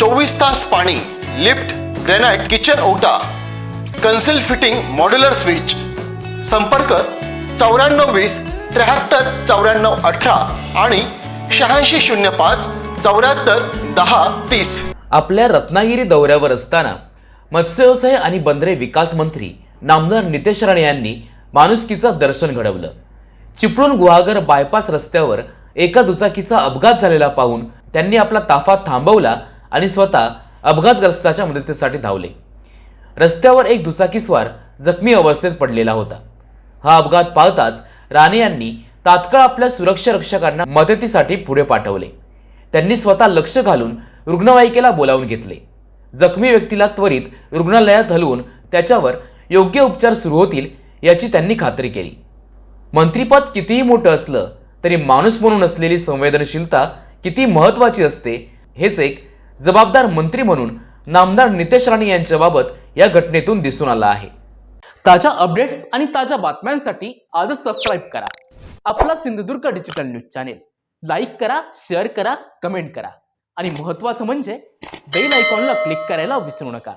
चोवीस तास पाणी लिफ्ट ग्रेनाइट किचन ओटा कन्सिल फिटिंग मॉड्युलर स्विच. संपर्क चौऱ्याण्णव वीस त्र्याहत्तर चौऱ्याण्णव अठरा आणि शहाऐंशी शून्य पाच चौऱ्याहत्तर दहा तीस. आपल्या रत्नागिरी दौऱ्यावर असताना मत्स्यव्यवसाय आणि बंदरे विकास मंत्री नामदार नितेश राणे यांनी माणुसकीचं दर्शन घडवलं. चिपळूण गुहागर बायपास रस्त्यावर एका दुचाकीचा अपघात झालेला पाहून त्यांनी आपला ताफा थांबवला आणि स्वतः अपघातग्रस्ताच्या मदतीसाठी धावले. रस्त्यावर एक दुचाकीस्वार जखमी अवस्थेत पडलेला होता. हा अपघात पाहताच राणे यांनी तात्काळ आपल्या सुरक्षा रक्षकांना मदतीसाठी पुढे पाठवले. त्यांनी स्वतः लक्ष घालून रुग्णवाहिकेला बोलावून घेतले. जखमी व्यक्तीला त्वरित रुग्णालयात हलवून त्याच्यावर योग्य उपचार सुरू होतील याची त्यांनी खात्री केली. मंत्रीपद कितीही मोठं असलं तरी माणूस म्हणून असलेली संवेदनशीलता किती महत्त्वाची असते हेच एक जबाबदार मंत्री म्हणून नामदार नितेश राणे यांच्याबाबत या घटनेतून दिसून आलं आहे. ताज्या अपडेट्स आणि ताज्या बातम्यांसाठी आजच सबस्क्राईब करा. आपला Sindhudurg digital news channel like करा शेअर करा कमेंट करा. आणि महत्त्वाचं म्हणजे बेल आयकॉनला क्लिक करायला विसरू नका.